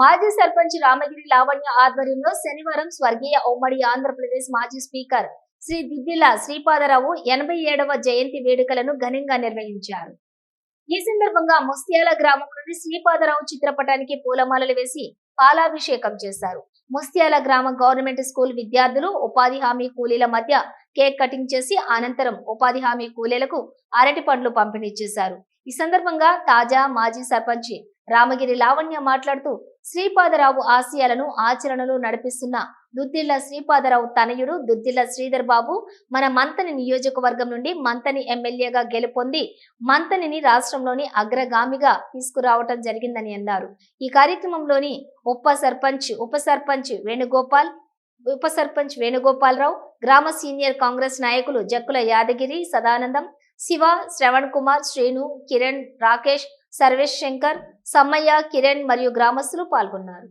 మాజీ సర్పంచ్ రామగిరి లావణ్య ఆధ్వర్యంలో శనివారం స్వర్గీయ ఉమ్మడి ఆంధ్రప్రదేశ్ మాజీ స్పీకర్ శ్రీ దిద్దిల శ్రీపాదరావు ఎనభై ఏడవ జయంతి వేడుకలను ఘనంగా నిర్వహించారు. ఈ సందర్భంగా ముస్తియాల గ్రామంలోని శ్రీపాదరావు చిత్రపటానికి పూలమాలలు వేసి పాలాభిషేకం చేశారు. ముస్త్యాల గ్రామ గవర్నమెంట్ స్కూల్ విద్యార్థులు ఉపాధి హామీ కూలీల మధ్య కేక్ కటింగ్ చేసి అనంతరం ఉపాధి హామీ కూలీలకు అరటి పండ్లు పంపిణీ చేశారు. ఈ సందర్భంగా తాజా మాజీ సర్పంచ్ రామగిరి లావణ్య మాట్లాడుతూ శ్రీపాదరావు ఆశయాలను ఆచరణలో నడిపిస్తున్న దుద్దిళ్ళ శ్రీపాదరావు తనయుడు దుద్దిళ్ళ శ్రీధర్ బాబు మన మంతని నియోజకవర్గం నుండి మంతని ఎమ్మెల్యేగా గెలుపొంది మంతనిని రాష్ట్రంలోని అగ్రగామిగా తీసుకురావటం జరిగిందని అన్నారు. ఈ కార్యక్రమంలోని ఉప సర్పంచ్ ఉప సర్పంచ్ వేణుగోపాల్ ఉప సర్పంచ్ వేణుగోపాలరావు గ్రామ సీనియర్ కాంగ్రెస్ నాయకులు జక్కుల యాదగిరి సదానందం శివ శ్రవణ్ కుమార్ శ్రీను కిరణ్ రాకేష్ సర్వేష్ శంకర్ సమ్మయ్య కిరణ్ మరియు గ్రామస్తులు పాల్గొన్నారు.